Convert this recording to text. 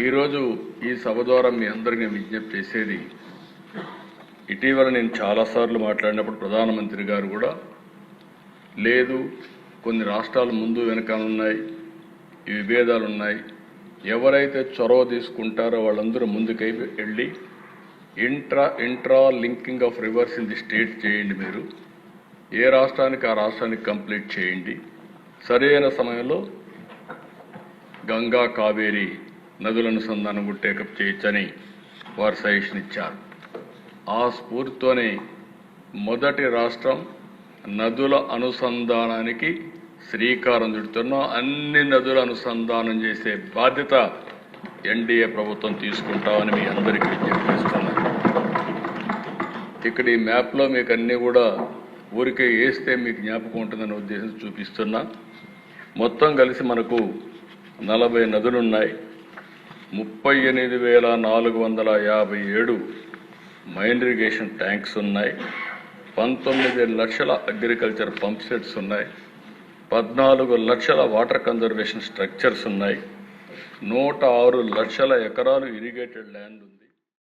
ఈరోజు ఈ సభ ద్వారా మీ అందరికీ విజ్ఞప్తి చేసేది ఇటీవల నేను చాలాసార్లు మాట్లాడినప్పుడు ప్రధానమంత్రి గారు కూడా లేదు కొన్ని రాష్ట్రాలు ముందు వెనకాల ఉన్నాయి ఈ విభేదాలు ఉన్నాయి ఎవరైతే చొరవ తీసుకుంటారో వాళ్ళందరూ ముందుకై వెళ్ళి intra intra linking of rivers in the state చేయండి మీరు ఏ రాష్ట్రానికి ఆ రాష్ట్రానికి కంప్లీట్ చేయండి. సరైన సమయంలో గంగా కావేరి నదుల అనుసంధానం కూడా టేకప్ చేయొచ్చని వారు సజెషన్ ఇచ్చారు ఆ స్ఫూర్తితోనే మొదటి రాష్ట్రం నదుల అనుసంధానానికి శ్రీకారం చుడుతున్నాం అన్ని నదుల అనుసంధానం చేసే బాధ్యత ఎన్డీఏ ప్రభుత్వం తీసుకుంటామని మీ అందరికీ విజ్ఞప్తి చేస్తున్నాను. ఇక్కడ ఈ మ్యాప్లో మీకు అన్నీ కూడా ఊరికే వేస్తే మీకు జ్ఞాపకం ఉంటుందనే ఉద్దేశం చూపిస్తున్నా. మొత్తం కలిసి మనకు నలభై నదులున్నాయి. ముప్పై ఎనిమిది వేల నాలుగు వందల యాభై ఏడు మైన్ ఇరిగేషన్ ట్యాంక్స్ ఉన్నాయి. పంతొమ్మిది లక్షల అగ్రికల్చర్ పంప్ సెట్స్ ఉన్నాయి. పద్నాలుగు లక్షల వాటర్ కన్జర్వేషన్ స్ట్రక్చర్స్ ఉన్నాయి. నూట ఆరు లక్షల ఎకరాలు ఇరిగేటెడ్ ల్యాండ్ ఉంది.